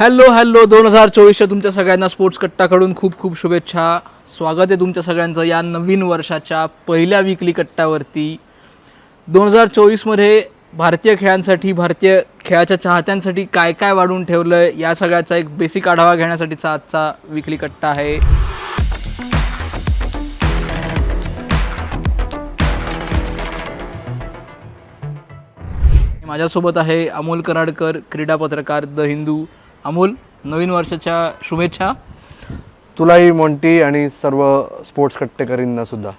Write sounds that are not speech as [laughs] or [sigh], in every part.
Hello hello दोन हजार चोवीसच्या तुमच्या सगळ्यांना स्पोर्ट्स कट्टाकडून खूप खूप शुभेच्छा. स्वागत आहे तुमच्या सगळ्यांचं या नवीन वर्षाच्या पहिल्या विकली कट्टावरती दोन हजार चोवीसमध्ये भारतीय खेळांसाठी भारतीय खेळाच्या चाहत्यांसाठी काय काय वाढून ठेवलं आहे या सगळ्याचा एक बेसिक आढावा घेण्यासाठीचा आजचा विकली कट्टा आहे. माझ्यासोबत आहे अमोल कराडकर क्रीडा पत्रकार द हिंदू. अमोल नवीन वर्षाच्या शुभेच्छा. तुलाही मोंटी आणि सर्व स्पोर्ट्स कट्टेकरींना सुद्धा.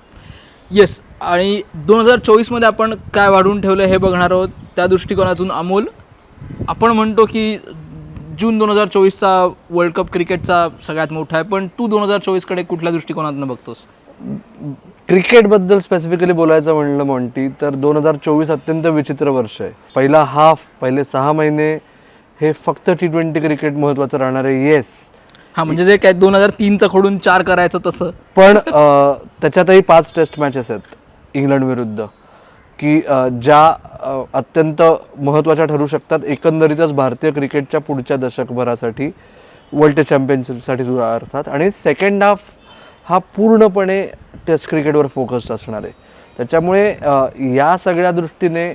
येस आणि दोन हजार चोवीसमध्ये आपण काय वाढवून ठेवलं हे बघणार आहोत. त्या दृष्टिकोनातून अमोल आपण म्हणतो की जून दोन हजार चोवीसचा वर्ल्ड कप क्रिकेटचा सगळ्यात मोठा आहे पण तू दोन हजार चोवीसकडे कुठल्या दृष्टिकोनातून बघतोस? क्रिकेटबद्दल स्पेसिफिकली बोलायचं म्हणलं मोंटी तर दोन हजार चोवीस अत्यंत विचित्र वर्ष आहे. पहिला हाफ पहिले सहा महिने हे फक्त टी ट्वेंटी क्रिकेट महत्त्वाचं राहणार आहे. येस हां म्हणजे जे काय दोन हजार तीनचं खोडून चार करायचं तसं. पण अ, त्याच्यातही पाच टेस्ट मॅचेस आहेत इंग्लंड विरुद्ध की अ, ज्या अ, अत्यंत महत्त्वाच्या ठरू शकतात एकंदरीतच भारतीय क्रिकेटच्या पुढच्या दशकभरासाठी वर्ल्ड चॅम्पियनशिपसाठी सुद्धा अर्थात. आणि सेकंड हाफ हा पूर्णपणे टेस्ट क्रिकेटवर फोकस्ड असणार आहे. त्याच्यामुळे अ, या सगळ्या दृष्टीने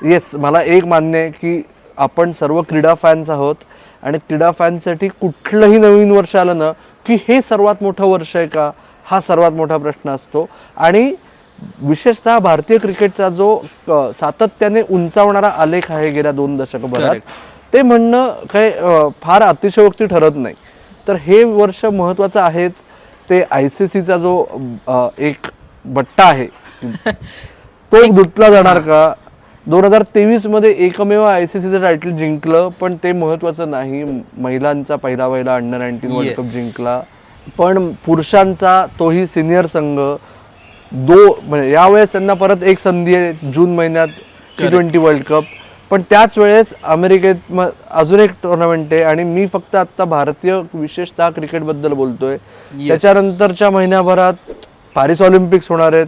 येस मला एक मान्य आहे की आपण सर्व क्रीडा फॅन्स आहोत. आणि क्रीडा फॅन्ससाठी कुठलंही नवीन वर्ष आलं ना की हे सर्वात मोठं वर्ष आहे का? हा सर्वात मोठा प्रश्न असतो. आणि विशेषतः भारतीय क्रिकेटचा जो सातत्याने उंचावणारा आलेख आहे गेल्या दोन दशकभरात. ते म्हणणं काय अ, फार अतिशयोक्ती ठरत नाही. तर हे वर्ष महत्त्वाचं आहेच. ते आय सी सीचा जो एक बट्टा आहे. [laughs] तो एक धुतला जाणार का? दोन हजार तेवीसमध्ये एकमेव आय सी सीचं टायटल जिंकलं पण ते महत्वाचं नाही. महिलांचा पहिला पहिला अंडर नाईन्टीन वर्ल्ड कप. जिंकला. पण पुरुषांचा तोही सिनियर संघ दो म्हणजे यावेळेस त्यांना परत एक संधी आहे जून महिन्यात टी. ट्वेंटी वर्ल्ड कप पण त्याच वेळेस अमेरिकेत अजून एक टुर्नामेंट आहे आणि मी फक्त आता भारतीय विशेषतः क्रिकेटबद्दल बोलतोय. त्याच्यानंतरच्या महिन्याभरात पॅरिस ऑलिम्पिक्स होणार आहेत.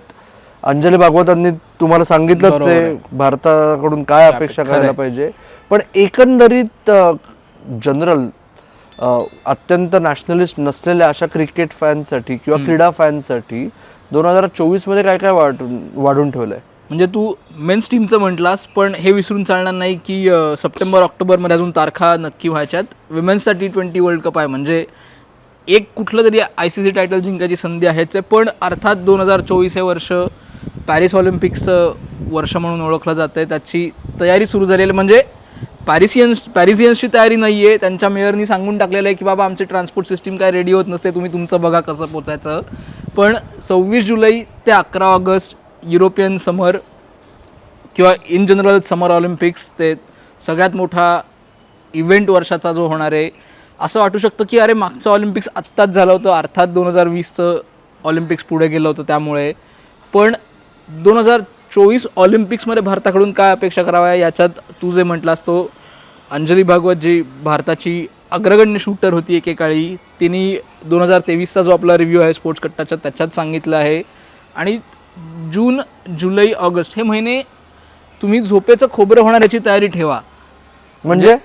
अंजली भागवतांनी तुम्हाला सांगितलंच आहे. भारताकडून काय अपेक्षा करायला. पाहिजे. पण एकंदरीत जनरल अत्यंत नॅशनलिस्ट नसलेल्या अशा क्रिकेट फॅन्ससाठी किंवा क्रीडा फॅन्ससाठी दोन हजार चोवीसमध्ये काय काय वाढून वाढून ठेवलंय? म्हणजे तू मेन्स टीमचं म्हटलास पण हे विसरून चालणार नाही की सप्टेंबर ऑक्टोबरमध्ये अजून तारखा नक्की व्हायच्यात. विमेन्सचा टी ट्वेंटी वर्ल्ड कप आहे म्हणजे एक कुठलं तरी आय सी सी टायटल जिंकायची संधी आहेच आहे. पण अर्थात दोन हजार चोवीस हे वर्ष पॅरिस ऑलिम्पिक्सचं वर्ष म्हणून ओळखलं जातं आहे त्याची तयारी सुरू झालेली आहे. म्हणजे पॅरिसियन्स पॅरिसियन्सची तयारी नाही आहे त्यांच्या मेयरनी सांगून टाकलेलं आहे की बाबा आमची ट्रान्सपोर्ट सिस्टीम काय रेडी होत नसते. तुम्ही तुमचं बघा कसं पोचायचं. पण सव्वीस जुलै ते अकरा ऑगस्ट युरोपियन समर किंवा इन जनरल समर ऑलिम्पिक्स ते सगळ्यात मोठा इव्हेंट वर्षाचा जो होणार आहे. असं वाटू शकतं की अरे मागचं ऑलिम्पिक्स आत्ताच झालं होतं. अर्थात दोन हजार वीसचं ऑलिम्पिक्स पुढे गेलं होतं त्यामुळे. पण दोन हजार चोवीस ऑलिम्पिक्समध्ये भारताकडून काय अपेक्षा कराव्या याच्यात तू जे म्हटलास तो अंजली भागवत जी भारताची अग्रगण्य शूटर होती एकेकाळी तिने दोन हजार तेवीसचा जो आपला रिव्ह्यू आहे स्पोर्ट्स कट्टाचा त्याच्यात सांगितलं आहे. आणि जून जुलै ऑगस्ट हे महिने तुम्ही झोपेचं खोबरं होणार याची तयारी ठेवा. म्हणजे?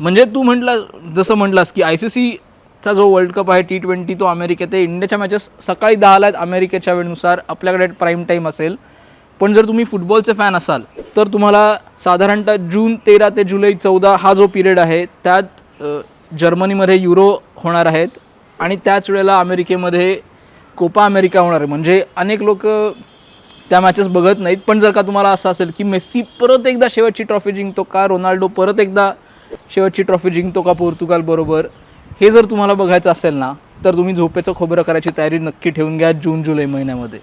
म्हणजे तू म्हटला जसं म्हटलास की आय सी आजचा जो वर्ल्ड कप आहे टी ट्वेंटी तो अमेरिकेत आहे. इंडियाच्या मॅचेस सकाळी दहाला आहेत अमेरिकेच्या वेळेनुसार. आपल्याकडे प्राईम टाईम असेल. पण जर तुम्ही फुटबॉलचे फॅन असाल तर तुम्हाला साधारणतः जून तेरा ते जुलै चौदा हा जो पिरियड आहे त्यात जर्मनीमध्ये युरो होणार आहेत. आणि त्याच वेळेला अमेरिकेमध्ये कोपा अमेरिका होणार आहे. म्हणजे अनेक लोक त्या मॅचेस बघत नाहीत. पण जर का तुम्हाला असं असेल की मेस्सी परत एकदा शेवटची ट्रॉफी जिंकतो का रोनाल्डो परत एकदा शेवटची ट्रॉफी जिंकतो का पोर्तुगाल बरोबर हे जर तुम्हाला बघायचं असेल ना तर तुम्ही झोपेचं खोबरं करायची तयारी नक्की ठेवून घ्या जून जुलै महिन्यामध्ये.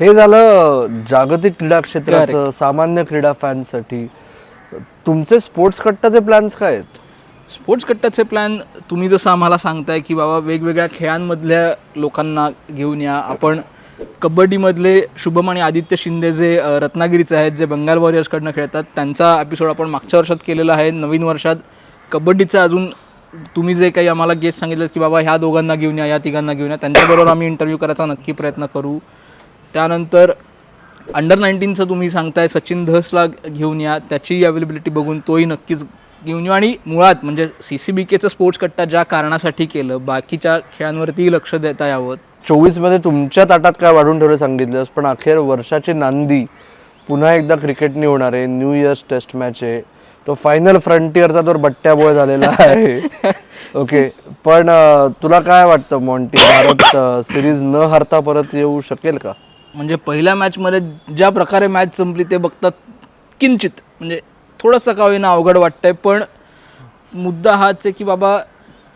हे झालं जागतिक क्रीडा क्षेत्राचं सामान्य क्रीडा फॅन्ससाठी तुमचे स्पोर्ट्स कट्टाचे प्लॅन्स काय आहेत? स्पोर्ट्स कट्ट्याचे प्लॅन तुम्ही जसं आम्हाला सांगताय की बाबा वेगवेगळ्या खेळांमधल्या लोकांना घेऊन या. आपण कबड्डीमधले शुभम आणि आदित्य शिंदे जे रत्नागिरीचे आहेत जे बंगाल वॉरियर्सकडनं खेळतात त्यांचा एपिसोड आपण मागच्या वर्षात केलेला आहे नवीन वर्षात. कबड्डीचं अजून तुम्ही जे काही आम्हाला गेस्ट सांगितलं की बाबा ह्या दोघांना घेऊन या या तिघांना घेऊन या त्यांच्याबरोबर आम्ही इंटरव्ह्यू करायचा नक्की प्रयत्न करू. त्यानंतर अंडर नाईन्टीनचं तुम्ही सांगताय सचिन धसला घेऊन या त्याची अवेलेबिलिटी बघून तोही नक्कीच घेऊन येऊ. आणि मुळात म्हणजे सी सी बी केचं स्पोर्ट्स कट्टा ज्या कारणासाठी केलं बाकीच्या खेळांवरती लक्ष देता यावं. चोवीसमध्ये तुमच्या ताटात काय वाढून ठेवलं सांगितलंस पण अखेर वर्षाची नांदी पुन्हा एकदा क्रिकेटनी होणार आहे. न्यू इयर्स टेस्ट मॅच आहे. तो फायनल फ्रंटियरचा तर बट्ट्या बॉय झालेला आहे. [laughs] ओके पण तुला काय वाटतं मॉन्टी भारत सिरीज न हरता परत येऊ शकेल का? म्हणजे पहिल्या मॅचमध्ये ज्या प्रकारे मॅच संपली ते बघतात किंचित. म्हणजे थोडंसं का होईना अवघड वाटतंय पण मुद्दा हाच आहे की बाबा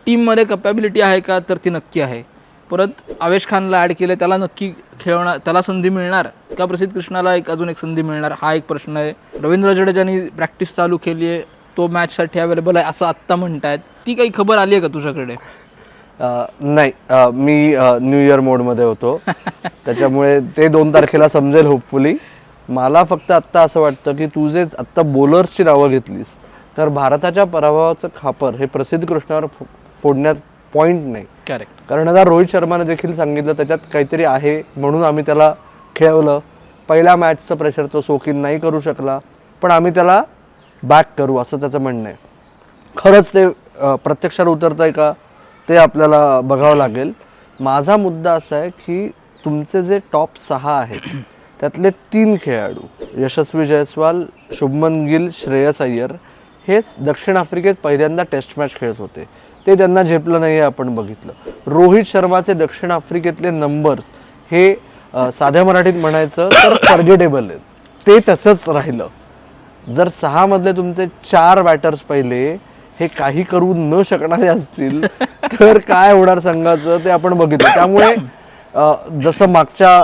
टीममध्ये कपॅबिलिटी आहे का? तर ती नक्की आहे. परत आवेश खानला ॲड केलं त्याला नक्की खेळणार त्याला संधी मिळणार. का प्रसिद्ध कृष्णाला एक अजून एक संधी मिळणार हा एक प्रश्न आहे. रवींद्र जडेजानी प्रॅक्टिस चालू केली आहे तो मॅचसाठी अवेलेबल आहे असं आत्ता म्हणतायत. ती काही खबर आली आहे का तुझ्याकडे? नाही. मी न्यू इयर मोडमध्ये होतो. [laughs] त्याच्यामुळे ते दोन तारखेला समजेल होपफुली मला फक्त आत्ता असं वाटतं की तू जे आत्ता बॉलर्सची नावं घेतलीस तर भारताच्या पराभवाचं खापर हे प्रसिद्ध कृष्णावर फो- फोडण्यात पॉईंट नाही. करेक्ट कारण आता रोहित शर्माने देखील सांगितलं त्याच्यात काहीतरी आहे म्हणून आम्ही त्याला खेळवलं. पहिल्या मॅचचं प्रेशर तो सोकीन नाही करू शकला पण आम्ही त्याला बॅक करू असं त्याचं म्हणणं आहे. खरंच ते प्रत्यक्षात उतरतं आहे का ते आपल्याला बघावं लागेल. माझा मुद्दा असा आहे की तुमचे जे टॉप सहा आहेत त्यातले तीन खेळाडू यशस्वी जयस्वाल शुभमन गिल श्रेयस अय्यर हेच दक्षिण आफ्रिकेत पहिल्यांदा टेस्ट मॅच खेळत होते. ते त्यांना झेपलं नाही हे आपण बघितलं. रोहित शर्माचे दक्षिण आफ्रिकेतले नंबर्स हे साध्या मराठीत म्हणायचं तर फॉर्गेटेबल आहेत. ते तसंच राहिलं. जर सहा मधले तुमचे चार बॅटर्स पहिले हे काही करू न शकणारे असतील तर काय होणार संघाचं ते आपण बघितलं. त्यामुळे जसं मागच्या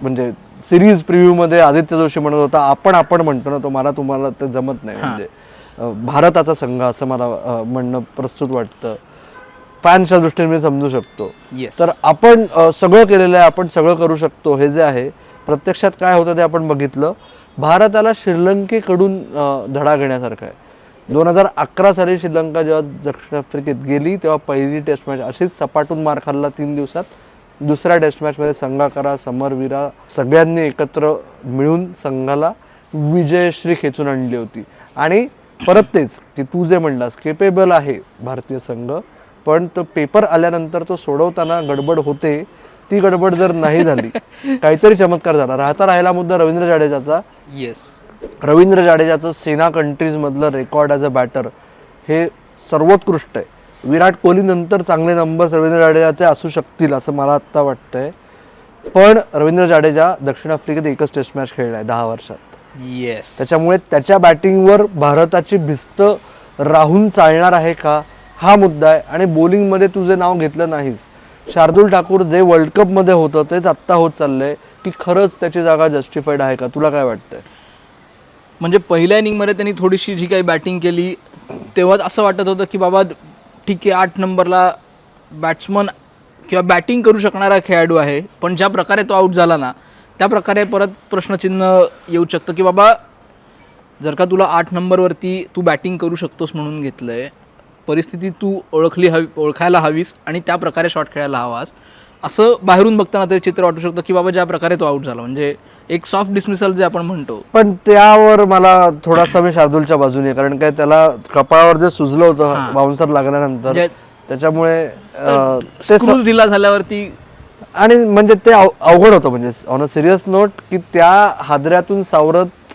म्हणजे सिरीज प्रिव्ह्यू मध्ये आदित्य जोशी म्हणत होता आपण आपण म्हणतो ना तो मला तुम्हाला ते जमत नाही म्हणजे. भारताचा संघ असं मला म्हणणं प्रस्तुत वाटतं. फॅन्सच्या दृष्टीने मी समजू शकतो. येस तर आपण सगळं केलेलं आहे आपण सगळं करू शकतो हे जे आहे प्रत्यक्षात काय होतं ते आपण बघितलं. भारताला श्रीलंकेकडून धडा घेण्यासारखं आहे. दोन हजार अकरा साली श्रीलंका जेव्हा दक्षिण आफ्रिकेत गेली तेव्हा पहिली टेस्ट मॅच अशीच सपाटून मार खाल्ला तीन दिवसात. दुसऱ्या टेस्ट मॅचमध्ये संघाकरा समरवीरा सगळ्यांनी एकत्र मिळून संघाला विजयश्री खेचून आणली होती. आणि परत तेच की तू जे म्हणलास केपेबल आहे भारतीय संघ पण तो पेपर आल्यानंतर तो सोडवताना गडबड होते ती गडबड जर नाही झाली [laughs] काहीतरी चमत्कार झाला. राहता राहिला मुद्दा रवींद्र जाडेजाचा. येस रवींद्र जाडेजाचं सेना कंट्रीजमधलं रेकॉर्ड ॲज अ बॅटर हे सर्वोत्कृष्ट आहे. विराट कोहली नंतर चांगले नंबर रवींद्र जाडेजाचे असू शकतील असं मला आत्ता वाटतंय. पण रवींद्र जाडेजा दक्षिण आफ्रिकेत एकच टेस्ट मॅच खेळला आहे दहा वर्षात. येस त्याच्यामुळे त्याच्या बॅटिंगवर भारताची भिस्त राहून चालणार आहे का? हा मुद्दा आहे. आणि बॉलिंगमध्ये तुझे नाव घेतलं नाहीस. शार्दुल ठाकूर जे वर्ल्ड कपमध्ये होतं तेच आत्ता होत चाललंय. की खरंच त्याची जागा जस्टिफाईड आहे का? तुला काय वाटतंय? म्हणजे पहिल्या इनिंगमध्ये त्यांनी थोडीशी जी काही बॅटिंग केली तेव्हा असं वाटत होतं की बाबा ठीक आहे आठ नंबरला बॅट्समन किंवा बॅटिंग करू शकणारा खेळाडू आहे पण ज्या प्रकारे तो आऊट झाला ना त्या प्रकारे परत प्रश्नचिन्ह येऊ शकतं की बाबा जर का तुला आठ नंबरवरती तू बॅटिंग करू शकतोस म्हणून घेतलं आहे परिस्थिती तू ओळखली हवी ओळखायला हवीस आणि त्या प्रकारे शॉट खेळायला हवास असं बाहेरून बघताना ते चित्र वाटू शकतं की बाबा ज्या प्रकारे तो आऊट झाला म्हणजे एक सॉफ्ट डिसमिसल जे आपण म्हणतो पण त्यावर मला थोडासा मी शार्दूलच्या बाजूने. कारण काय त्याला कपाळावर जे सुजलं होतं बाउन्सर लागल्यानंतर म्हणजे- त्याच्यामुळे ते स- दिला झाल्यावरती आणि म्हणजे ते अव- अवघड होतं. म्हणजे ऑन अ सिरियस नोट की त्या हादऱ्यातून सावरत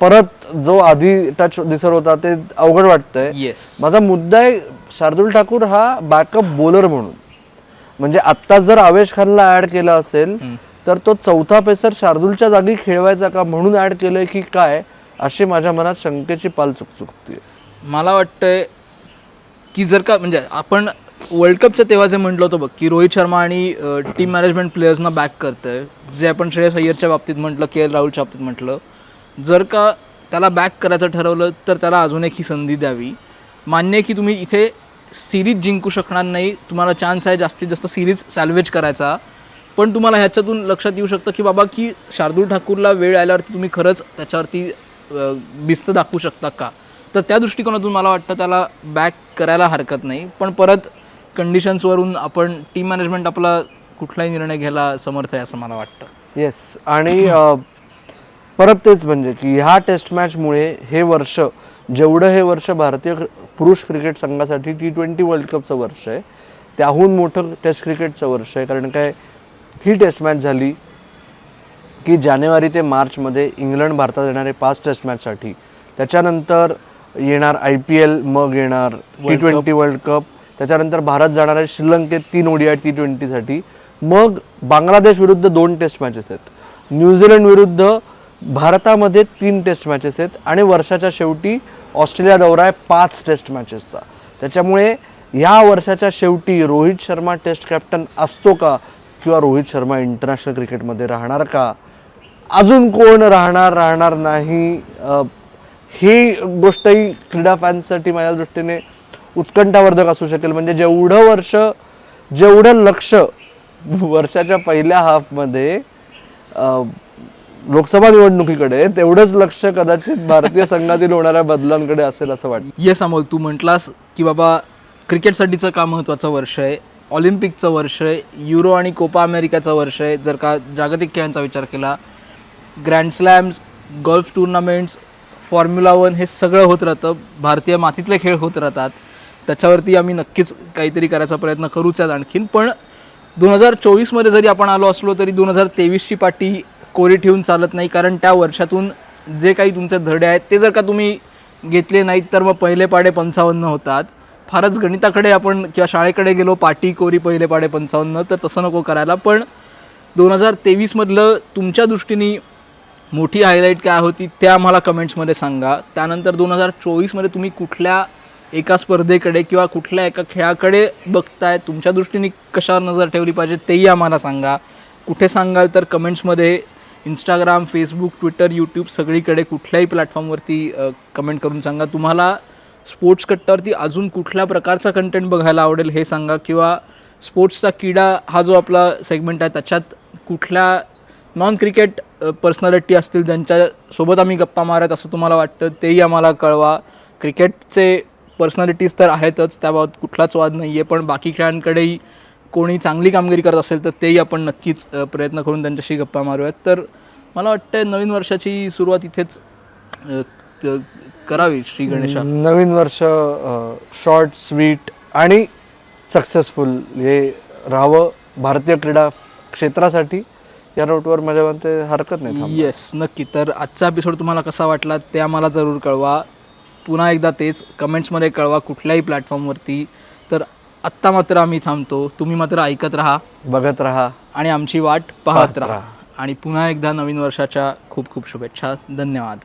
परत जो आधी टच दिसत होता ते अवघड वाटतंय. येस माझा मुद्दा आहे शार्दुल ठाकूर हा बॅकअप बॉलर म्हणून. म्हणजे आत्ता जर आवेश खानला ऍड केलं असेल तर तो चौथा पेसर शार्दूलच्या जागी खेळवायचा का म्हणून ऍड केलंय की काय अशी माझ्या मनात शंकेची पाल चुकचुकते मला वाटतंय की जर का म्हणजे आपण वर्ल्ड कपच्या तेव्हा जे म्हटलं होतं बघ की रोहित शर्मा आणि टीम मॅनेजमेंट प्लेयर्सना बॅक करतंय जे आपण श्रेयस अय्यरच्या बाबतीत म्हटलं के एल राहुलच्या बाबतीत म्हटलं जर का त्याला बॅक करायचं ठरवलं तर त्याला अजून एक ही संधी द्यावी. मान्य आहे की तुम्ही इथे सिरीज जिंकू शकणार नाही तुम्हाला चान्स आहे जास्तीत जास्त सिरीज सॅल्वेज करायचा पण तुम्हाला ह्याच्यातून लक्षात येऊ शकतं की बाबा की शार्दूल ठाकूरला वेळ आल्यावरती तुम्ही खरंच त्याच्यावरती बिस्त भिस्त दाखवू शकता का? तर त्या दृष्टिकोनातून मला वाटतं त्याला बॅक करायला हरकत नाही पण परत कंडिशन्सवरून आपण टीम मॅनेजमेंट आपला कुठलाही निर्णय घ्यायला समर्थ आहे असं मला वाटतं. येस आणि परत तेच म्हणजे की ह्या टेस्ट मॅचमुळे हे वर्ष जेवढं हे वर्ष भारतीय पुरुष क्रिकेट संघासाठी टी ट्वेंटी वर्ल्ड कपचं वर्ष आहे त्याहून मोठं टेस्ट क्रिकेटचं वर्ष आहे. कारण काय ही टेस्ट मॅच झाली की जानेवारी ते मार्चमध्ये इंग्लंड भारतात येणारे पाच टेस्ट मॅचसाठी त्याच्यानंतर येणार आय पी एल मग येणार टी ट्वेंटी वर्ल्ड कप त्याच्यानंतर भारत जाणार आहे श्रीलंकेत तीन ओडीआय टी ट्वेंटीसाठी मग बांगलादेश विरुद्ध दोन टेस्ट मॅचेस आहेत. न्यूझीलंड विरुद्ध भारतामध्ये तीन टेस्ट मॅचेस आहेत आणि वर्षाच्या शेवटी ऑस्ट्रेलिया दौरा आहे पाच टेस्ट मॅचेसचा त्याच्यामुळे या वर्षाच्या शेवटी रोहित शर्मा टेस्ट कॅप्टन असतो का? किंवा रोहित शर्मा इंटरनॅशनल क्रिकेटमध्ये राहणार का? अजून कोण राहणार राहणार नाही? ही गोष्टही क्रीडा फॅन्ससाठी माझ्या दृष्टीने उत्कंठावर्धक असू शकेल. म्हणजे जेवढं वर्ष जेवढं लक्ष वर्षाच्या पहिल्या हाफमध्ये लोकसभा निवडणुकीकडे तेवढंच लक्ष कदाचित भारतीय संघातील होणाऱ्या बदलांकडे असेल असं वाटतं. येस अमोल तू म्हटलास की बाबा क्रिकेटसाठीचं का महत्त्वाचं वर्ष आहे? ऑलिम्पिकचं वर्ष आहे युरो आणि कोपा अमेरिकाचं वर्ष आहे जर का जागतिक खेळांचा विचार केला. Grand slams gulf tournaments formula one हे सगळं होत राहतं. भारतीय मातीतले खेळ होत राहतात. त्याच्यावरती आम्ही नक्कीच काहीतरी करायचा प्रयत्न करूच आहेत आणखीन. पण दोन हजार चोवीसमध्ये जरी आपण आलो असलो तरी दोन हजार तेवीसची पाटी कोरी ठेवून चालत नाही. कारण त्या वर्षातून जे काही तुमचे धडे आहेत ते जर का तुम्ही घेतले नाहीत तर मग पहिले पाडे पंचावन्न होतात. फारच गणिताकडे आपण किंवा शाळेकडे गेलो पाटी कोरी पहिले पाडे पंचावन्न तर तसं नको करायला. पण दोन हजार तेवीसमधलं तुमच्या दृष्टीने मोठी हायलाईट काय होती ते आम्हाला कमेंट्समध्ये सांगा. त्यानंतर दोन हजार चोवीसमध्ये तुम्ही कुठल्या एका स्पर्धेकडे किंवा कुठल्या एका खेळाकडे बघताय तुमच्या दृष्टीने कशावर नजर ठेवली पाहिजे तेही आम्हाला सांगा. कुठे सांगाल तर कमेंट्समध्ये इंस्टाग्राम फेसबुक ट्विटर यूट्यूब सगळीकडे कुठल्याही प्लॅटफॉर्मवरती कमेंट करून सांगा. तुम्हाला स्पोर्ट्स कट्टावरती अजून कुठल्या प्रकारचा कंटेंट बघायला आवडेल हे सांगा किंवा स्पोर्ट्सचा किडा हा जो आपला सेगमेंट आहे त्याच्यात कुठल्या नॉन क्रिकेट पर्सनॅलिटी असतील ज्यांच्यासोबत आम्ही गप्पा मारत असं तुम्हाला वाटतं तेही आम्हाला कळवा. क्रिकेटचे पर्सनॅलिटीज तर आहेतच त्याबाबत कुठलाच वाद नाही आहे पण बाकी खेळांकडेही कोणी चांगली कामगिरी करत असेल तर तेही आपण नक्कीच प्रयत्न करून त्यांच्याशी गप्पा मारूयात. तर मला वाटतं नवीन वर्षाची सुरुवात इथेच करावी श्री गणेशा. नवीन वर्ष शॉर्ट स्वीट आणि सक्सेसफुल हे राहावं भारतीय क्रीडा क्षेत्रासाठी. या नोटवर माझ्या मते हरकत नाही. येस नक्की. तर आजचा एपिसोड तुम्हाला कसा वाटला ते आम्हाला जरूर कळवा. पुन्हा एकदा तेच कमेंट्समध्ये कळवा कुठल्याही प्लॅटफॉर्मवरती. तर आत्ता मात्र आम्ही थांबतो. तुम्ही मात्र ऐकत राहा. बघत राहा. आणि आमची वाट पाहत राहा. आणि पुन्हा एकदा नवीन वर्षाच्या खूप खूप शुभेच्छा. धन्यवाद.